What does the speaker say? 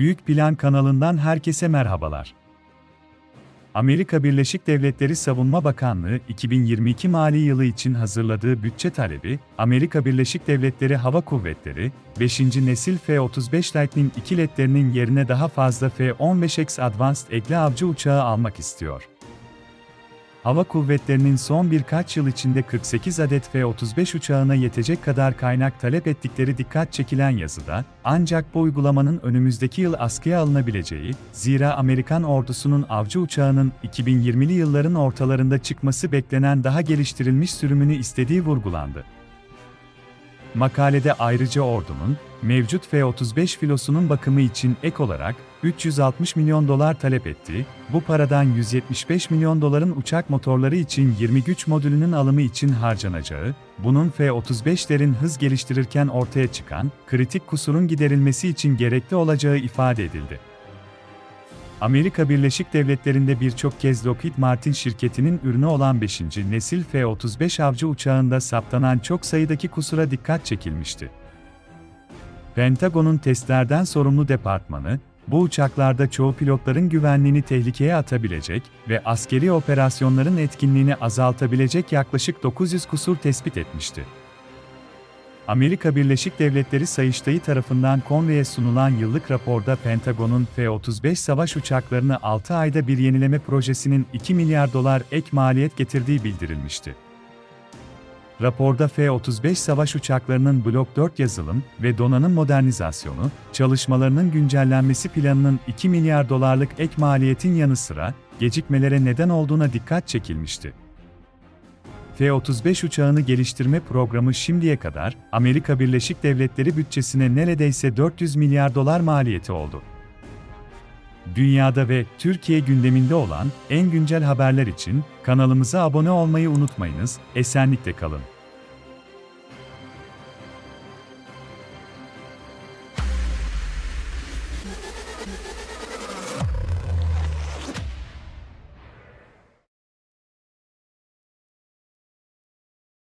Büyük Plan kanalından herkese merhabalar. Amerika Birleşik Devletleri Savunma Bakanlığı 2022 mali yılı için hazırladığı bütçe talebi, Amerika Birleşik Devletleri Hava Kuvvetleri, 5. nesil F-35 Lightning ikiletlerinin yerine daha fazla F-15X Advanced Egle Avcı uçağı almak istiyor. Hava kuvvetlerinin son birkaç yıl içinde 48 adet F-35 uçağına yetecek kadar kaynak talep ettikleri dikkat çekilen yazıda, ancak bu uygulamanın önümüzdeki yıl askıya alınabileceği, zira Amerikan ordusunun avcı uçağının 2020'li yılların ortalarında çıkması beklenen daha geliştirilmiş sürümünü istediği vurgulandı. Makalede ayrıca ordunun, mevcut F-35 filosunun bakımı için ek olarak 360 milyon dolar talep ettiği, bu paradan 175 milyon doların uçak motorları için 20 güç modülünün alımı için harcanacağı, bunun F-35'lerin hız geliştirirken ortaya çıkan kritik kusurun giderilmesi için gerekli olacağı ifade edildi. Amerika Birleşik Devletleri'nde birçok kez Lockheed Martin şirketinin ürünü olan 5. nesil F-35 avcı uçağında saptanan çok sayıdaki kusura dikkat çekilmişti. Pentagon'un testlerden sorumlu departmanı, bu uçaklarda çoğu pilotların güvenliğini tehlikeye atabilecek ve askeri operasyonların etkinliğini azaltabilecek yaklaşık 900 kusur tespit etmişti. Amerika Birleşik Devletleri Sayıştayı tarafından Kongreye sunulan yıllık raporda Pentagon'un F-35 savaş uçaklarını 6 ayda bir yenileme projesinin 2 milyar dolar ek maliyet getirdiği bildirilmişti. Raporda F-35 savaş uçaklarının Blok 4 yazılım ve donanım modernizasyonu, çalışmalarının güncellenmesi planının 2 milyar dolarlık ek maliyetin yanı sıra, gecikmelere neden olduğuna dikkat çekilmişti. F-35 uçağını geliştirme programı şimdiye kadar Amerika Birleşik Devletleri bütçesine neredeyse 400 milyar dolar maliyeti oldu. Dünyada ve Türkiye gündeminde olan en güncel haberler için kanalımıza abone olmayı unutmayınız. Esenlikle kalın.